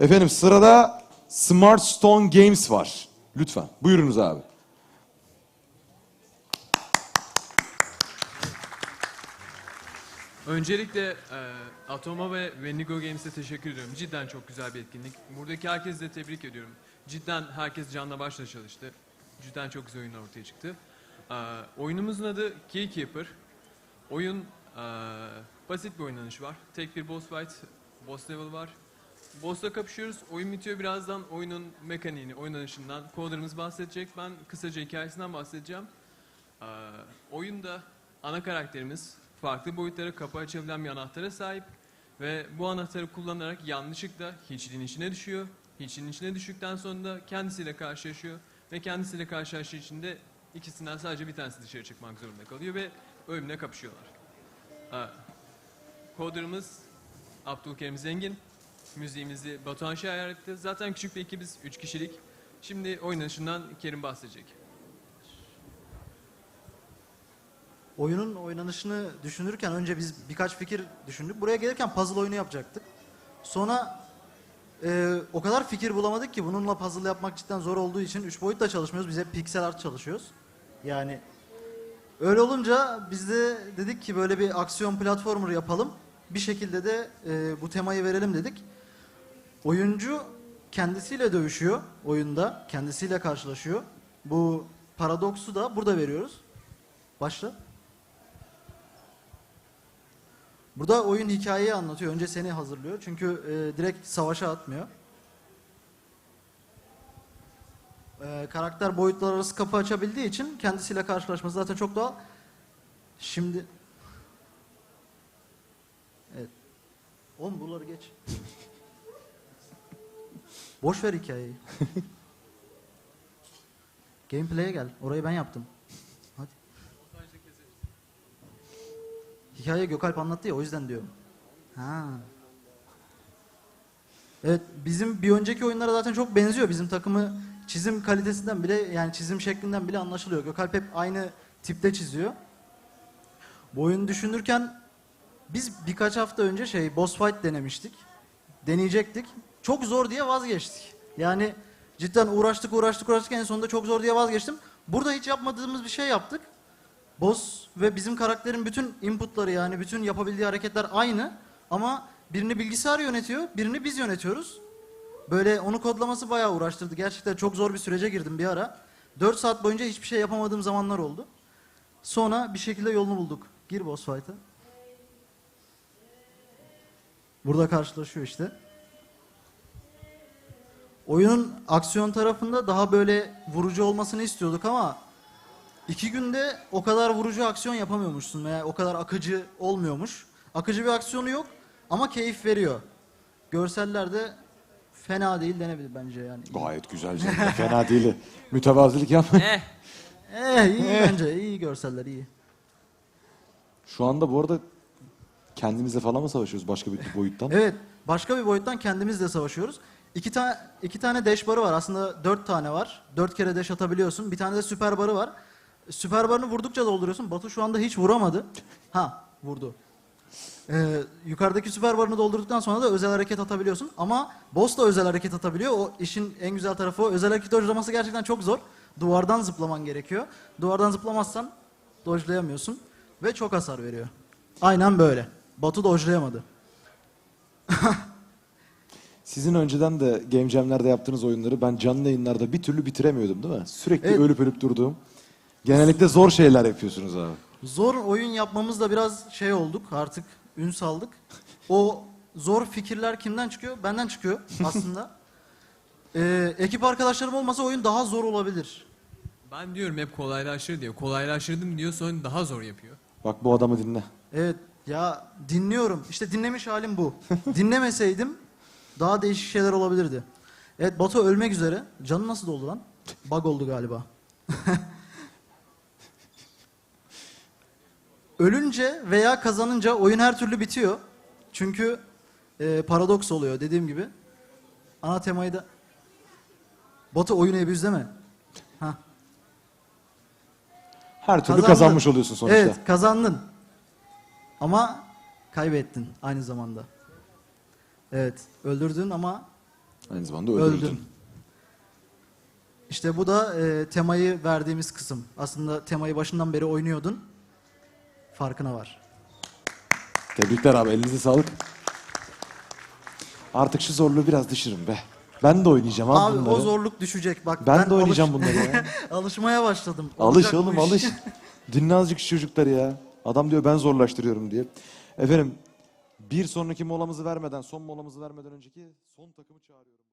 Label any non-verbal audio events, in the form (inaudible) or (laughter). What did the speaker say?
Efendim sırada Smart Stone Games var. Lütfen buyurunuz abi. Öncelikle e, Atoma ve Venigo Games'e teşekkür ediyorum. Cidden çok güzel bir etkinlik. Buradaki herkesi de tebrik ediyorum. Cidden herkes canla başla çalıştı. Cidden çok güzel oyunlar ortaya çıktı. E, oyunumuzun adı Keykeeper. Oyun e, basit bir oynanış var. Tek bir boss fight, boss level var. Boss'la kapışıyoruz. Oyun bitiyor birazdan. Oyunun mekaniğini, oynanışından coder'ımız bahsedecek. Ben kısaca hikayesinden bahsedeceğim. Ee, oyunda ana karakterimiz farklı boyutlara kapı açabilen bir anahtara sahip ve bu anahtarı kullanarak yanlışlıkla hiçliğin içine düşüyor. Hiçliğin içine düştükten sonra da kendisiyle karşılaşıyor ve kendisiyle karşılaştığı için de ikisinden sadece bir tanesi dışarı çıkmak zorunda kalıyor ve ölümle kapışıyorlar. Ee, Coder'ımız Abdülkerim Zengin. Müziğimizi Batuhan Şahin etti. Zaten küçük bir ekibiz, 3 kişilik. Şimdi oynanışından Kerim bahsedecek. Oyunun oynanışını düşünürken önce biz birkaç fikir düşündük. Buraya gelirken puzzle oyunu yapacaktık. Sonra e, o kadar fikir bulamadık ki bununla puzzle yapmak cidden zor olduğu için 3 boyutla çalışmıyoruz. Biz hep pixel art çalışıyoruz. Yani öyle olunca biz de dedik ki böyle bir aksiyon platformer yapalım. Bir şekilde de e, bu temayı verelim dedik. Oyuncu kendisiyle dövüşüyor oyunda. Kendisiyle karşılaşıyor. Bu paradoksu da burada veriyoruz. Başla. Burada oyun hikayeyi anlatıyor. Önce seni hazırlıyor. Çünkü e, direkt savaşa atmıyor. E, karakter boyutlar arası kapı açabildiği için kendisiyle karşılaşması zaten çok doğal. Şimdi... Evet. Oğlum buraları geç. Boş ver hikayeyi. (laughs) Gameplay'e gel. Orayı ben yaptım. Hadi. Hikaye Gökalp anlattı ya o yüzden diyorum. Ha. Evet bizim bir önceki oyunlara zaten çok benziyor. Bizim takımı çizim kalitesinden bile yani çizim şeklinden bile anlaşılıyor. Gökalp hep aynı tipte çiziyor. Bu oyunu düşünürken biz birkaç hafta önce şey boss fight denemiştik. Deneyecektik. Çok zor diye vazgeçtik. Yani cidden uğraştık uğraştık uğraştık en sonunda çok zor diye vazgeçtim. Burada hiç yapmadığımız bir şey yaptık. Boss ve bizim karakterin bütün inputları yani bütün yapabildiği hareketler aynı ama birini bilgisayar yönetiyor, birini biz yönetiyoruz. Böyle onu kodlaması bayağı uğraştırdı. Gerçekten çok zor bir sürece girdim bir ara. 4 saat boyunca hiçbir şey yapamadığım zamanlar oldu. Sonra bir şekilde yolunu bulduk. Gir boss fight'a. Burada karşılaşıyor işte. Oyunun aksiyon tarafında daha böyle vurucu olmasını istiyorduk ama iki günde o kadar vurucu aksiyon yapamıyormuşsun veya o kadar akıcı olmuyormuş. Akıcı bir aksiyonu yok ama keyif veriyor. Görseller de fena değil denebilir bence yani. Gayet güzel canım. Fena değil. Mütevazilik yapma. Eh, Eh iyi bence iyi görseller iyi. Şu anda bu arada kendimizle falan mı savaşıyoruz başka bir boyuttan? Evet başka bir boyuttan kendimizle savaşıyoruz. İki, tane iki tane dash barı var aslında dört tane var. Dört kere dash atabiliyorsun. Bir tane de süper barı var. Süper barını vurdukça dolduruyorsun. Batu şu anda hiç vuramadı. Ha vurdu. Ee, yukarıdaki süper barını doldurduktan sonra da özel hareket atabiliyorsun. Ama boss da özel hareket atabiliyor. O işin en güzel tarafı o. Özel hareket dojlaması gerçekten çok zor. Duvardan zıplaman gerekiyor. Duvardan zıplamazsan dojlayamıyorsun. Ve çok hasar veriyor. Aynen böyle. Batu dojlayamadı. (laughs) Sizin önceden de Game Jam'lerde yaptığınız oyunları ben canlı yayınlarda bir türlü bitiremiyordum değil mi? Sürekli Evet. ölüp ölüp durduğum. Genellikle zor şeyler yapıyorsunuz abi. Zor oyun yapmamızda biraz şey olduk artık ün saldık. O zor fikirler kimden çıkıyor? Benden çıkıyor (laughs) aslında. Ee, ekip arkadaşlarım olmasa oyun daha zor olabilir. ben diyorum hep kolaylaştır diyor. Kolaylaştırdım diyor sonra daha zor yapıyor. Bak bu adamı dinle. Evet ya dinliyorum. İşte dinlemiş halim bu. Dinlemeseydim daha değişik şeyler olabilirdi. Evet Batu ölmek üzere. Canı nasıl doldu lan? Bug oldu galiba. (laughs) Ölünce veya kazanınca oyun her türlü bitiyor. Çünkü e, paradoks oluyor dediğim gibi. Ana temayı da... Batu oyunu ebüzleme. Hah. Her türlü Kazandın. kazanmış oluyorsun sonuçta. Evet kazandın. Ama kaybettin aynı zamanda. Evet öldürdün ama Aynı zamanda öldürdün. Öldün. İşte bu da e, temayı verdiğimiz kısım. Aslında temayı başından beri oynuyordun. Farkına var. Tebrikler abi elinize sağlık. Artık şu zorluğu biraz düşürün be. Ben de oynayacağım abi, Abi bunları. o zorluk düşecek bak. ben, de oynayacağım bunları ya. (laughs) Alışmaya başladım. Alış Olacak bu oğlum iş. alış. (laughs) Dinle azıcık şu çocukları ya. Adam diyor ben zorlaştırıyorum diye. Efendim bir sonraki molamızı vermeden, son molamızı vermeden önceki son takımı çağırıyorum.